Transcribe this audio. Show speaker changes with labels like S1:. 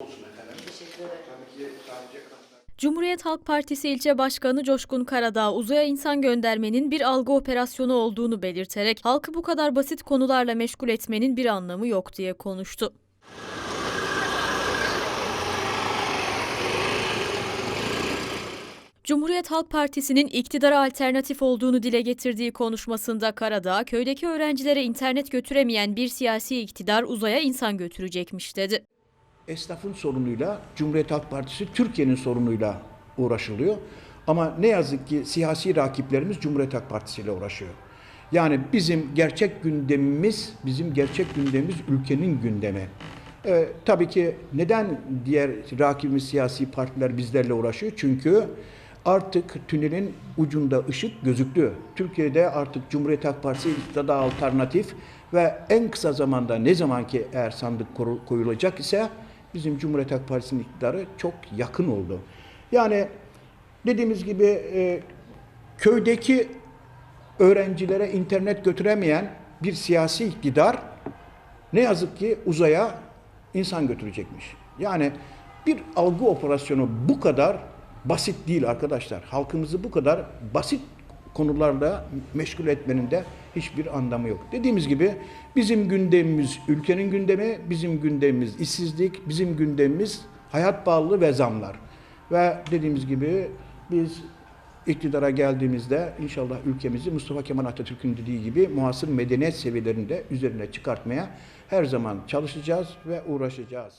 S1: olsun efendim.
S2: Teşekkür ederim.
S1: Tabii ki sadece Kıbrıs'ta
S3: Cumhuriyet Halk Partisi ilçe başkanı Coşkun Karadağ uzaya insan göndermenin bir algı operasyonu olduğunu belirterek halkı bu kadar basit konularla meşgul etmenin bir anlamı yok diye konuştu. Cumhuriyet Halk Partisi'nin iktidara alternatif olduğunu dile getirdiği konuşmasında Karadağ, köydeki öğrencilere internet götüremeyen bir siyasi iktidar uzaya insan götürecekmiş dedi.
S4: Esnafın sorunuyla Cumhuriyet Halk Partisi Türkiye'nin sorunuyla uğraşılıyor. Ama ne yazık ki siyasi rakiplerimiz Cumhuriyet Halk Partisi ile uğraşıyor. Yani bizim gerçek gündemimiz, bizim gerçek gündemimiz ülkenin gündemi. Ee, tabii ki neden diğer rakibimiz siyasi partiler bizlerle uğraşıyor? Çünkü artık tünelin ucunda ışık gözüktü. Türkiye'de artık Cumhuriyet Halk Partisi iktidarda alternatif ve en kısa zamanda ne zaman ki eğer sandık koyulacak ise bizim Cumhuriyet Halk Partisi'nin iktidarı çok yakın oldu. Yani dediğimiz gibi e, köydeki öğrencilere internet götüremeyen bir siyasi iktidar ne yazık ki uzaya insan götürecekmiş. Yani bir algı operasyonu bu kadar basit değil arkadaşlar. Halkımızı bu kadar basit konularla meşgul etmenin de hiçbir anlamı yok. Dediğimiz gibi bizim gündemimiz ülkenin gündemi, bizim gündemimiz işsizlik, bizim gündemimiz hayat pahalılığı ve zamlar. Ve dediğimiz gibi biz iktidara geldiğimizde inşallah ülkemizi Mustafa Kemal Atatürk'ün dediği gibi muhasır medeniyet seviyelerinde üzerine çıkartmaya her zaman çalışacağız ve uğraşacağız.